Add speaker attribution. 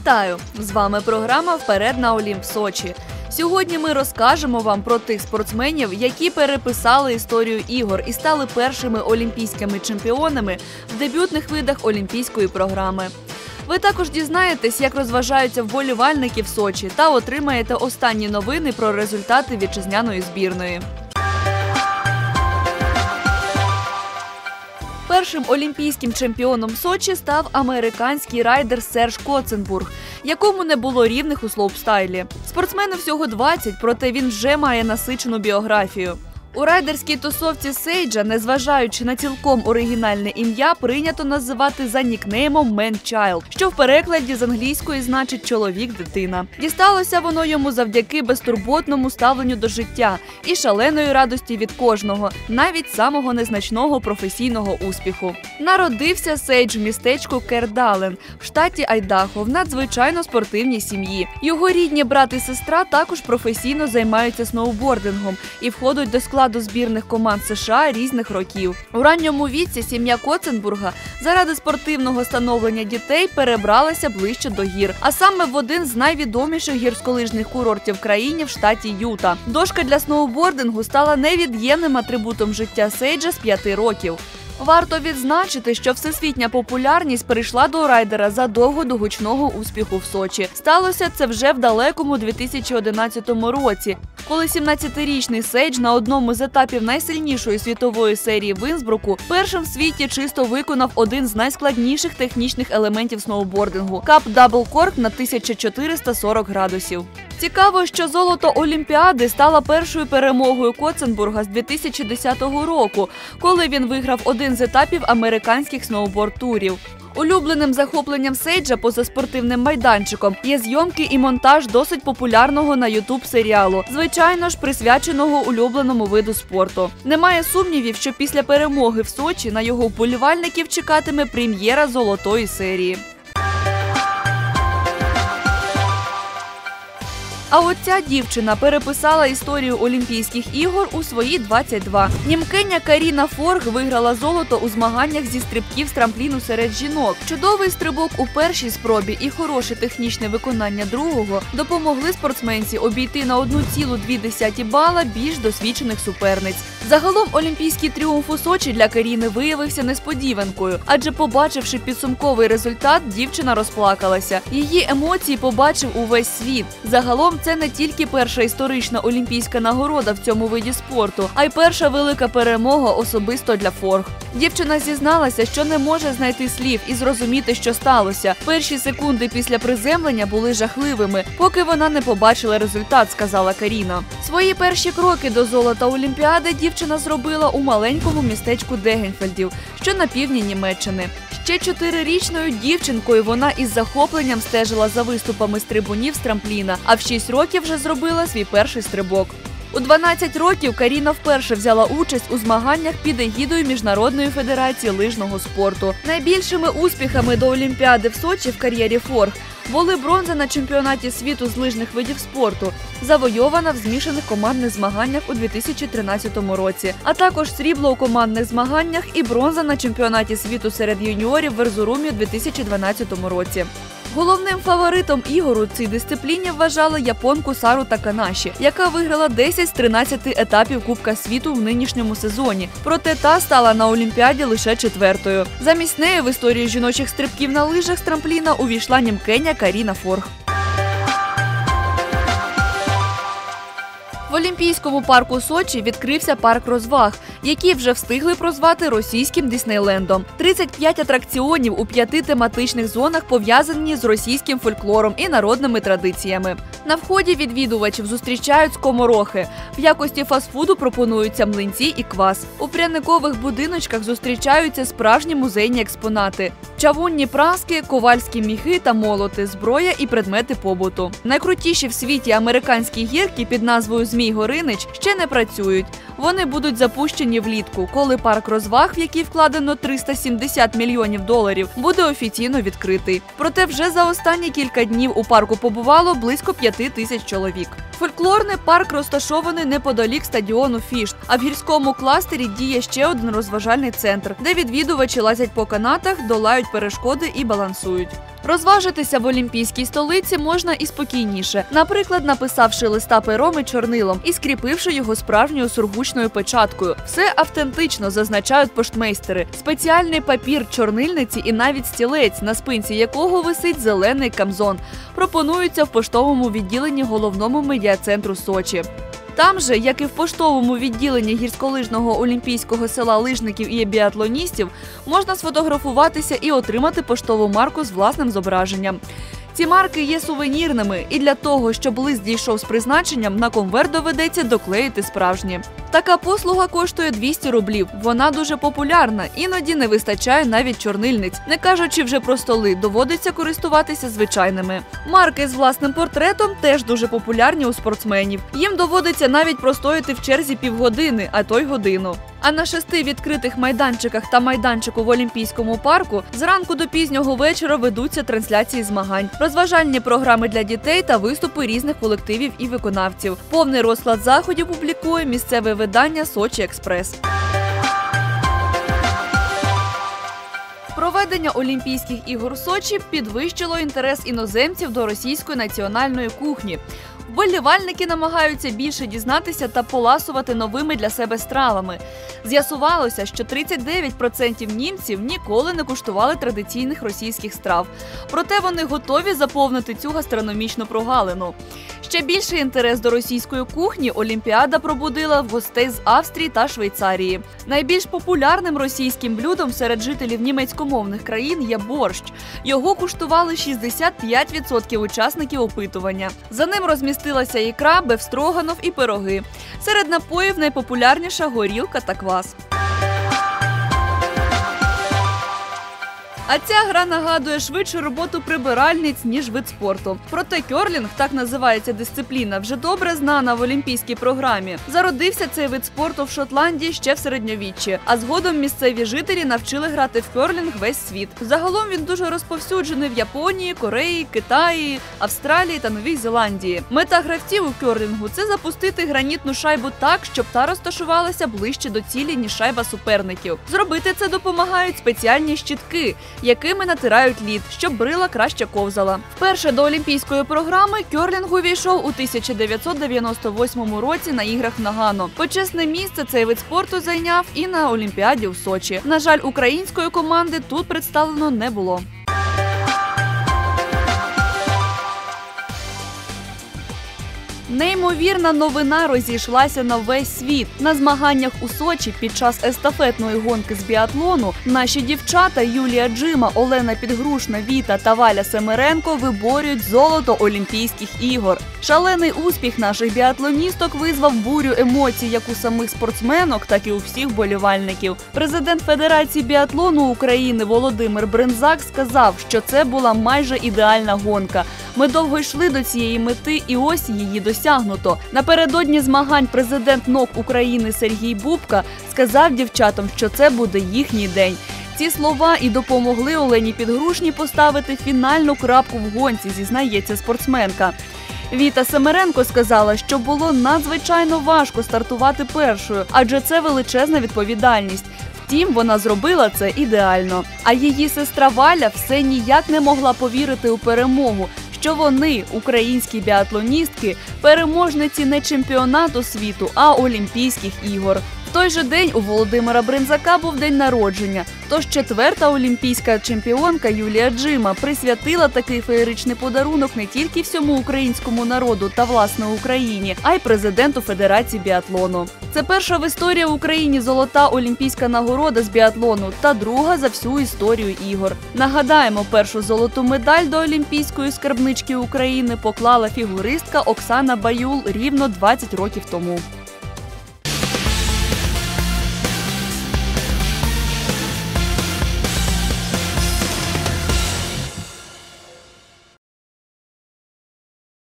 Speaker 1: Вітаю! З вами програма Вперед на Олімп Сочі. Сьогодні ми розкажемо вам про тих спортсменів, які переписали історію ігор і стали першими олімпійськими чемпіонами в дебютних видах олімпійської програми. Ви також дізнаєтесь, як розважаються вболівальники в Сочі та отримаєте останні новини про результати вітчизняної збірної. Першим олімпійським чемпіоном Сочі став американський райдер Серж Коценбург, якому не було рівних у слоупстайлі. Спортсмену всього 20, проте він вже має насичену біографію. У райдерській тусовці Сейджа, незважаючи на цілком оригінальне ім'я, прийнято називати за нікнеймом Man Child, що в перекладі з англійської значить чоловік-дитина. Дісталося воно йому завдяки безтурботному ставленню до життя і шаленої радості від кожного, навіть самого незначного професійного успіху. Народився Сейдж в містечку Кердален в штаті Айдахо в надзвичайно спортивній сім'ї. Його рідні брат і сестра також професійно займаються сноубордингом і входять до складу збірних команд США різних років. У ранньому віці сім'я Коценбурга заради спортивного становлення дітей перебралася ближче до гір, а саме в один з найвідоміших гірськолижних курортів в країні в штаті Юта. Дошка для сноубордингу стала невід'ємним атрибутом життя Сейджа з п'яти років. Варто відзначити, що всесвітня популярність прийшла до райдера задовго до гучного успіху в Сочі. Сталося це вже в далекому 2011 році, коли 17-річний Сейдж на одному з етапів найсильнішої світової серії в Інсбруку першим в світі чисто виконав один з найскладніших технічних елементів сноубордингу кап дабл корк на 1440 градусів. Цікаво, що золото Олімпіади стало першою перемогою Коценбурга з 2010 року, коли він виграв один з етапів американських сноуборд-турів. Улюбленим захопленням Сейджа поза спортивним майданчиком є зйомки і монтаж досить популярного на Ютуб серіалу, звичайно ж присвяченого улюбленому виду спорту. Немає сумнівів, що після перемоги в Сочі на його вболівальників чекатиме прем'єра золотої серії. А от ця дівчина переписала історію Олімпійських ігор у свої 22. Німкеня Каріна Форг виграла золото у змаганнях зі стрибків з трампліну серед жінок. Чудовий стрибок у першій спробі і хороше технічне виконання другого допомогли спортсменці обійти на 1,2 бала більш досвідчених суперниць. Загалом олімпійський тріумф у Сочі для Каріни виявився несподіванкою, адже, побачивши підсумковий результат, дівчина розплакалася. Її емоції побачив увесь світ. Загалом це не тільки перша історична олімпійська нагорода в цьому виді спорту, а й перша велика перемога особисто для Форг. Дівчина зізналася, що не може знайти слів і зрозуміти, що сталося. Перші секунди після приземлення були жахливими, поки вона не побачила результат, сказала Каріна. Свої перші кроки до золота Олімпіади дівчина зробила у маленькому містечку Дегенфельдів, що на півдні Німеччини. Ще чотирирічною дівчинкою вона із захопленням стежила за виступами стрибунів з трампліна, а в 6 років вже зробила свій перший стрибок. У 12 років Каріна вперше взяла участь у змаганнях під егідою Міжнародної федерації лижного спорту. Найбільшими успіхами до Олімпіади в Сочі в кар'єрі Форг були бронза на чемпіонаті світу з лижних видів спорту, завойована в змішаних командних змаганнях у 2013 році, а також срібло у командних змаганнях і бронза на чемпіонаті світу серед юніорів в Ерзурумі у 2012 році. Головним фаворитом ігору цій дисципліні вважали японку Сару Таканаші, яка виграла 10 з 13 етапів Кубка світу в нинішньому сезоні. Проте та стала на Олімпіаді лише четвертою. Замість неї в історії жіночих стрибків на лижах з трампліна увійшла німкеня Каріна Форг. Олімпійському парку Сочі відкрився парк розваг, які вже встигли прозвати російським Діснейлендом. 35 атракціонів у п'яти тематичних зонах пов'язані з російським фольклором і народними традиціями. На вході відвідувачів зустрічають скоморохи. В якості фастфуду пропонуються млинці і квас. У пряникових будиночках зустрічаються справжні музейні експонати: чавунні праски, ковальські міхи та молоти, зброя і предмети побуту. Найкрутіші в світі американські гірки під назвою Змій Горинич ще не працюють. Вони будуть запущені влітку, коли парк розваг, в який вкладено 370 мільйонів доларів, буде офіційно відкритий. Проте вже за останні кілька днів у парку побувало близько п'яти тисяч чоловік. Фольклорний парк розташований неподалік стадіону Фішт, а в гірському кластері діє ще один розважальний центр, де відвідувачі лазять по канатах, долають перешкоди і балансують. Розважитися в олімпійській столиці можна і спокійніше, наприклад, написавши листа пером і чорнилом і скріпивши його справжньою сургучною печаткою. Все автентично зазначають поштмейстери. Спеціальний папір, чорнильниці і навіть стілець, на спинці якого висить зелений камзон, пропонуються в поштовому відділенні головному медіа-центру Сочі. Там же, як і в поштовому відділенні гірськолижного олімпійського села лижників і біатлоністів, можна сфотографуватися і отримати поштову марку з власним зображенням. Ці марки є сувенірними, і для того, щоб лист дійшов з призначенням, на конверт доведеться доклеїти справжні. Така послуга коштує 200 рублів. Вона дуже популярна, іноді не вистачає навіть чорнильниць. Не кажучи вже про столи, доводиться користуватися звичайними. Марки з власним портретом теж дуже популярні у спортсменів. Їм доводиться навіть простояти в черзі півгодини, а то й годину. А на шести відкритих майданчиках та майданчику в Олімпійському парку зранку до пізнього вечора ведуться трансляції змагань, розважальні програми для дітей та виступи різних колективів і виконавців. Повний розклад заходів публікує місцеве видання Сочі Експрес. Проведення Олімпійських ігор Сочі підвищило інтерес іноземців до російської національної кухні. Вболівальники намагаються більше дізнатися та поласувати новими для себе стравами. З'ясувалося, що 39% німців ніколи не куштували традиційних російських страв. Проте вони готові заповнити цю гастрономічну прогалину. Ще більший інтерес до російської кухні Олімпіада пробудила в гостей з Австрії та Швейцарії. Найбільш популярним російським блюдом серед жителів німецькомовних країн є борщ. Його куштували 65% учасників опитування. За ним розмістилася ікра, бефстроганов і пироги. Серед напоїв найпопулярніша горілка та квас. А ця гра нагадує швидше роботу прибиральниць ніж вид спорту. Проте кьорлінг, так називається дисципліна, вже добре знана в олімпійській програмі. Зародився цей вид спорту в Шотландії ще в середньовіччі, а згодом місцеві жителі навчили грати в кьорлінг весь світ. Загалом він дуже розповсюджений в Японії, Кореї, Китаї, Австралії та Новій Зеландії. Мета гравців у кьорлінгу це запустити гранітну шайбу так, щоб та розташувалася ближче до цілі, ніж шайба суперників. Зробити це допомагають спеціальні щітки якими натирають лід, щоб брила краще ковзала. Вперше до олімпійської програми кьорлінг увійшов у 1998 році на іграх Нагано. Почесне місце цей вид спорту зайняв і на Олімпіаді в Сочі. На жаль, української команди тут представлено не було. Неймовірна новина розійшлася на весь світ. На змаганнях у Сочі під час естафетної гонки з біатлону наші дівчата Юлія Джима, Олена Підгрушна, Віта та Валя Семеренко виборюють золото Олімпійських ігор. Шалений успіх наших біатлоністок визвав бурю емоцій як у самих спортсменок, так і у всіх болівальників. Президент Федерації біатлону України Володимир Брензак сказав, що це була майже ідеальна гонка. Ми довго йшли до цієї мети, і ось її досягнуто. Напередодні змагань президент НОК України Сергій Бубка сказав дівчатам, що це буде їхній день. Ці слова і допомогли Олені Підгрушні поставити фінальну крапку в гонці, зізнається спортсменка. Віта Семеренко сказала, що було надзвичайно важко стартувати першою, адже це величезна відповідальність. Втім, вона зробила це ідеально. А її сестра Валя все ніяк не могла повірити у перемогу. Що вони, українські біатлоністки, переможниці не чемпіонату світу, а Олімпійських ігор. Той же день у Володимира Бринзака був день народження. Тож четверта олімпійська чемпіонка Юлія Джима присвятила такий феєричний подарунок не тільки всьому українському народу та власне Україні, а й президенту Федерації біатлону. Це перша в історії в Україні золота олімпійська нагорода з біатлону та друга за всю історію ігор. Нагадаємо, першу золоту медаль до олімпійської скарбнички України поклала фігуристка Оксана Баюл рівно 20 років тому.